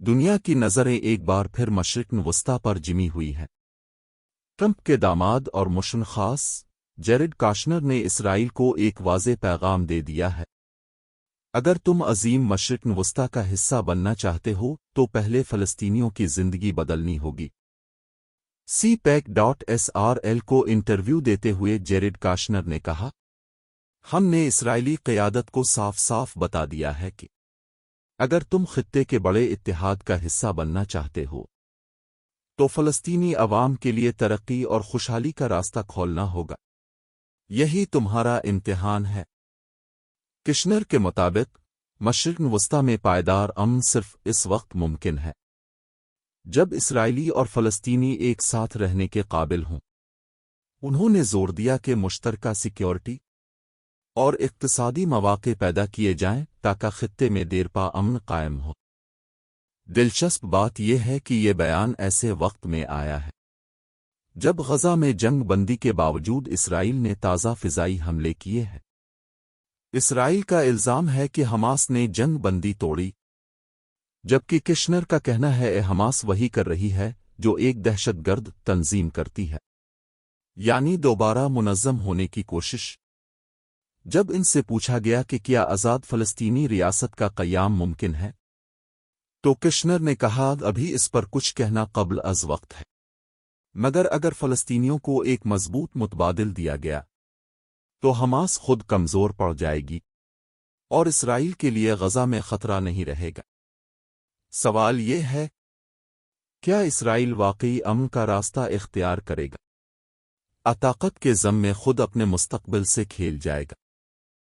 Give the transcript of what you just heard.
دنیا کی نظریں ایک بار پھر مشرق وسطی پر جمی ہوئی ہیں۔ ٹرمپ کے داماد اور مشن خاص، جیرڈ کاشنر نے اسرائیل کو ایک واضح پیغام دے دیا ہے۔ اگر تم عظیم مشرق وسطی کا حصہ بننا چاہتے ہو، تو پہلے فلسطینیوں کی زندگی بدلنی ہوگی۔ CPEC dot S R L کو انٹرویو دیتے ہوئے جیرڈ کاشنر نے کہا، ہم نے اسرائیلی قیادت کو صاف صاف بتا دیا ہے کہ اگر تم خطے کے بڑے اتحاد کا حصہ بننا چاہتے ہو، تو فلسطینی عوام کے لیے ترقی اور خوشحالی کا راستہ کھولنا ہوگا۔ یہی تمہارا امتحان ہے۔ کشنر کے مطابق، مشرق وسطی میں پائیدار امن صرف اس وقت ممکن ہے جب اسرائیلی اور فلسطینی ایک ساتھ رہنے کے قابل ہوں۔ انہوں نے زور دیا کہ مشترکہ سیکیورٹی اور اقتصادی مواقع پیدا کیے جائیں تاکہ خطے میں دیر پا امن قائم ہو۔ دلچسپ بات یہ ہے کہ یہ بیان ایسے وقت میں آیا ہے جب غزہ میں جنگ بندی کے باوجود اسرائیل نے تازہ فضائی حملے کیے ہیں۔ اسرائیل کا الزام ہے کہ حماس نے جنگ بندی توڑی۔ جبکہ کشنر کا کہنا ہے، اے حماس وہی کر رہی ہے جو ایک دہشت گرد تنظیم کرتی ہے۔ یعنی دوبارہ منظم ہونے کی کوشش جب ان سے پوچھا گیا کہ کیا آزاد فلسطینی ریاست کا قیام ممکن ہے، تو کشنر نے کہا، ابھی اس پر کچھ کہنا قبل از وقت ہے۔ مگر اگر فلسطینیوں کو ایک مضبوط متبادل دیا گیا، تو حماس خود کمزور پڑ جائے گی اور اسرائیل کے لیے غزہ میں خطرہ نہیں رہے گا۔ سوال یہ ہے، کیا اسرائیل واقعی امن کا راستہ اختیار کرے گا؟ اطاقت کے ضم میں خود اپنے مستقبل سے کھیل جائے گا۔